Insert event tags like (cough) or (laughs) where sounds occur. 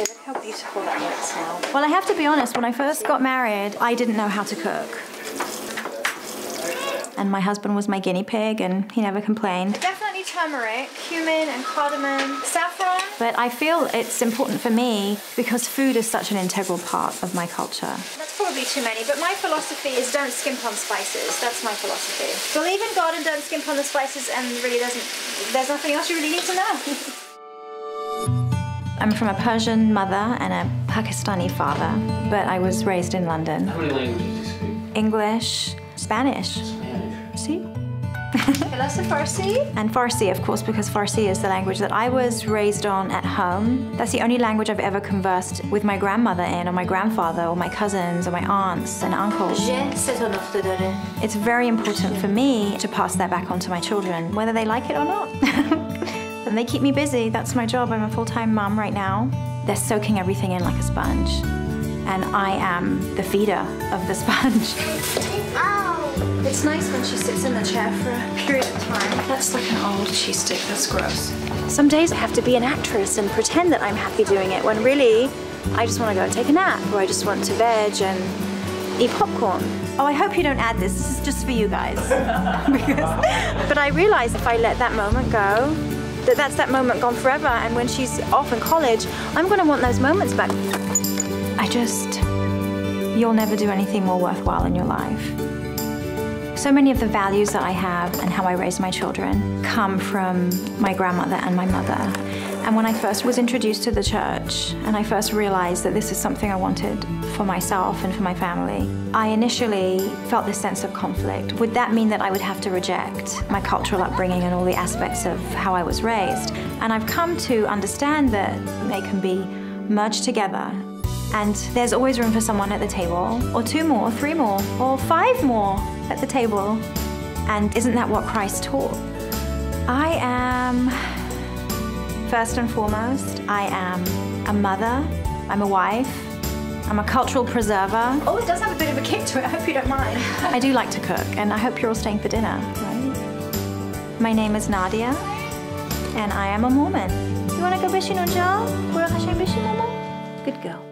Okay, look how beautiful that looks now. Well, I have to be honest, when I first got married, I didn't know how to cook. And my husband was my guinea pig, and he never complained. Definitely turmeric, cumin, and cardamom, saffron. But I feel it's important for me because food is such an integral part of my culture. That's probably too many, but my philosophy is don't skimp on spices. That's my philosophy. Believe in God and don't skimp on the spices, and really doesn't. There's nothing else you really need to know. (laughs) I'm from a Persian mother and a Pakistani father, but I was raised in London. How many languages do you speak? English, Spanish. Spanish. See? (laughs) Farsi. And Farsi, of course, because Farsi is the language that I was raised on at home. That's the only language I've ever conversed with my grandmother in, or my grandfather, or my cousins, or my aunts and uncles. It's very important for me to pass that back on to my children, whether they like it or not. (laughs) and they keep me busy. That's my job. I'm a full-time mom right now. They're soaking everything in like a sponge. And I am the feeder of the (laughs) sponge. Oh. It's nice when she sits in the chair for a period of time. That's like an old cheese stick, that's gross. Some days I have to be an actress and pretend that I'm happy doing it when really I just want to go and take a nap or I just want to veg and eat popcorn. Oh, I hope you don't add this. This is just for you guys. (laughs) because, but I realize if I let that moment go, that that's that moment gone forever. And when she's off in college, I'm going to want those moments back. I just, you'll never do anything more worthwhile in your life. So many of the values that I have and how I raise my children come from my grandmother and my mother. And when I first was introduced to the church and I first realized that this is something I wanted for myself and for my family, I initially felt this sense of conflict. Would that mean that I would have to reject my cultural upbringing and all the aspects of how I was raised? And I've come to understand that they can be merged together and there's always room for someone at the table, or two more, three more, or five more at the table. And isn't that what Christ taught? I am, first and foremost, I am a mother, I'm a wife, I'm a cultural preserver. Oh, it does have a bit of a kick to it, I hope you don't mind. I do like to cook, and I hope you're all staying for dinner, right? My name is Nadia, and I am a Mormon. You wanna go bishing on Good girl.